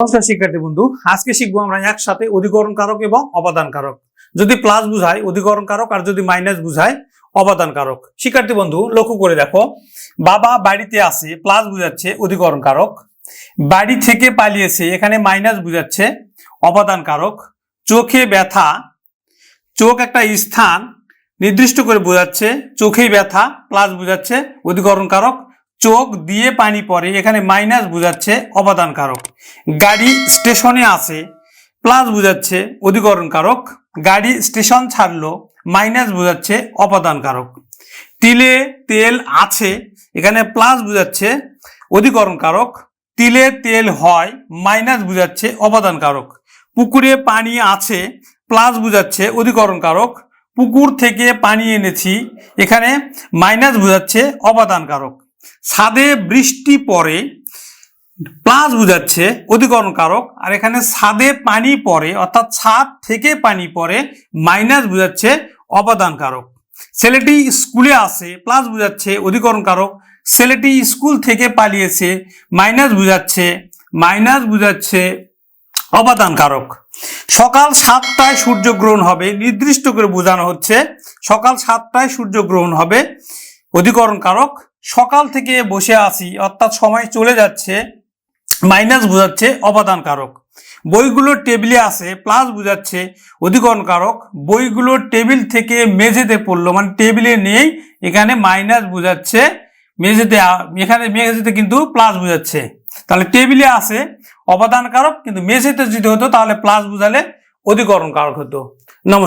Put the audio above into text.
নমস্কার শিক্ষার্থী বন্ধু, আজকে শিখব আমরা একসাথে অধিকরণ কারক এবং অপাদান কারক যদি প্লাস বুঝায় অধিকরণ কারক আর যদি মাইনাস বুঝায় অপাদান কারক শিক্ষার্থী বন্ধু, লক্ষ্য করে দেখো, বাবা বাড়িতে আসে প্লাস বুঝাচ্ছে অধিকরণ কারক বাড়ি থেকে পালিয়েছে, এখানে মাইনাস বুঝাচ্ছে অপাদান কারক চোখে ব্যথা, চোখ একটা স্থান নির্দিষ্ট করে বোঝাচ্ছে, চোখেই ব্যথা প্লাস বুঝাচ্ছে অধিকরণ কারক চোখ দিয়ে পানি পড়ে, এখানে মাইনাস বুঝাচ্ছে অপাদান কারক গাড়ি স্টেশনে আসে প্লাস বুঝাচ্ছে অধিকরণ কারক গাড়ি স্টেশন ছাড়লো মাইনাস বুঝাচ্ছে অপাদান কারক তিলে তেল আছে, এখানে প্লাস বুঝাচ্ছে অধিকরণ কারক তিলে তেল হয় মাইনাস বুঝাচ্ছে অপাদান কারক পুকুরে পানি আছে প্লাস বুঝাচ্ছে অধিকরণ কারক পুকুর থেকে পানি এনেছি, এখানে মাইনাস বুঝাচ্ছে অপাদান কারক ছাদে বৃষ্টি পড়ে প্লাস বুঝাচ্ছে অধিকরণ কারক আর এখানে ছাদে পানি পড়ে, অর্থাৎ ছাদ থেকে পানি পড়ে মাইনাস বুঝাচ্ছে অপাদান কারক ছেলেটি স্কুলে আসে প্লাস বুঝাচ্ছে অধিকরণ কারক ছেলেটি স্কুল থেকে পালিয়েছে মাইনাস বুঝাচ্ছে মাইনাস বুঝাচ্ছে অপাদান কারক সকাল সাতটায় সূর্যগ্রহণ হবে, নির্দিষ্ট করে বোঝানো হচ্ছে, সকাল সাতটায় সূর্যগ্রহণ হবে অধিকরণ কারক সকাল থেকে বসে আছি, অর্থাৎ সময় চলে যাচ্ছে মাইনাস বোঝাচ্ছে অপাদান কারক বইগুলো টেবিলে আছে প্লাস বোঝাচ্ছে অধিকরণ কারক বইগুলো টেবিল থেকে মেঝেতে পড়ল মানে টেবিলে নেই, এখানে মাইনাস বোঝাচ্ছে মেঝেতে, এখানে মেঝেতে কিন্তু প্লাস বোঝাচ্ছে। তাহলে টেবিলে আছে অপাদান কারক কিন্তু মেঝেতে যদি হতো, তাহলে প্লাস বোঝালে অধিকরণ কারক হতো। নমস্কার।